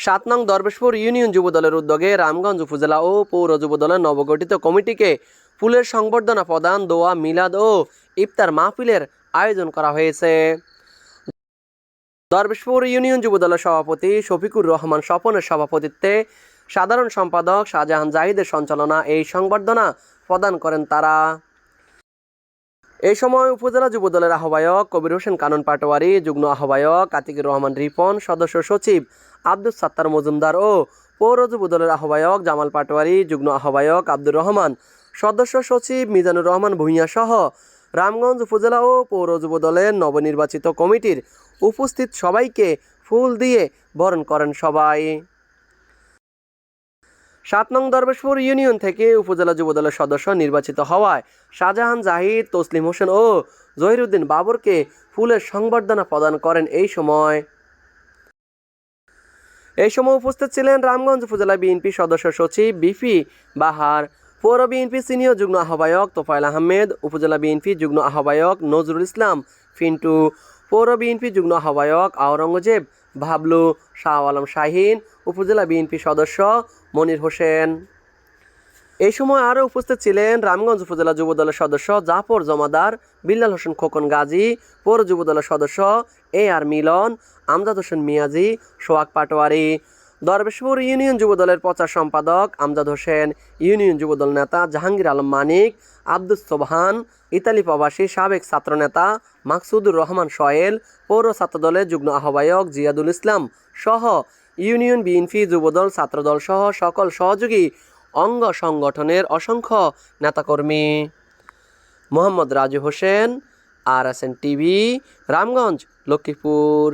সাত নং দরবেশপুর ইউনিয়ন যুবদলের উদ্যোগে রামগঞ্জ উপজেলা ও পৌর যুবদলের নবগঠিত কমিটিকে ফুলের সংবর্ধনা প্রদান, দোয়া, মিলাদ ও ইফতার মাহফিলের আয়োজন করা হয়েছে। দরবেশপুর ইউনিয়ন যুবদলের সভাপতি শফিকুর রহমান স্বপনের সভাপতিত্বে সাধারণ সম্পাদক শাহজাহান জাহিদের সঞ্চালনা এই সংবর্ধনা প্রদান করেন তারা। এই সময় উপজেলা যুবদলের আহ্বায়ক কবির হোসেন কানন পাটোয়ারি, যুগ্ম আহ্বায়ক আতিকুর রহমান রিপন, সদস্য সচিব আব্দুল সাত্তার মজুমদার ও পৌর যুবদলের আহ্বায়ক জামাল পাটোয়ারি, যুগ্ম আহ্বায়ক আব্দুর রহমান, সদস্য সচিব মিজানুর রহমান ভূঁইয়া সহ রামগঞ্জ উপজেলা ও পৌর যুবদলের নবনির্বাচিত কমিটির উপস্থিত সবাইকে ফুল দিয়ে বরণ করেন সবাই। সাত নং দরবেশপুর ইউনিয়ন থেকে উপজেলা যুবদলের সদস্য নির্বাচিত হওয়ায় শাহজাহান জাহিদ, তসলিম হোসেন ও জহিরুদ্দিন বাবরকে ফুলের সংবর্ধনা প্রদান করেন এই সময়। এই সময় উপস্থিত ছিলেন রামগঞ্জ উপজেলা বিএনপি সদস্য সচিব বিপি বাহার, পৌর বিএনপি সিনিয়র যুগ্ম আহ্বায়ক তোফায়েল আহমেদ, উপজেলা বিএনপি যুগ্ম আহ্বায়ক নজরুল ইসলাম, ফিন্টু, পৌর বিএনপি যুগ্ম আহ্বায়ক আওরঙ্গজেব, ভাবলু, শাহ আলম শাহিন উপজেলা বিএনপি সদস্য মনির হোসেন। এই সময় আরও উপস্থিত ছিলেন রামগঞ্জ উপজেলা যুবদলের সদস্য জাফর জমাদার, বিল্লাল হোসেন খোকন গাজী, পৌর যুবদলের সদস্য A R Milon, Amjad Hossain Miaji Soyak Patwari. Darbeshpur union যুবদলের প্রচার সম্পাদক আমজাদ হোসেন, ইউনিয়ন যুবদল নেতা জাহাঙ্গীর আলম মানিক, আব্দুস সোবহান, ইতালি প্রবাসী সাবেক ছাত্রনেতা মাকসুদুর রহমান সোয়েল পৌর ছাত্রদলের যুগ্ম আহ্বায়ক জিয়াদুল ইসলাম সহ ইউনিয়ন বিএনপি, যুবদল, ছাত্রদল সহ সকল সহযোগী অঙ্গ সংগঠনের অসংখ্য নেতাকর্মী। Mohammad Raju Hossain, R S N TV, Ramganj, Lakshmipur.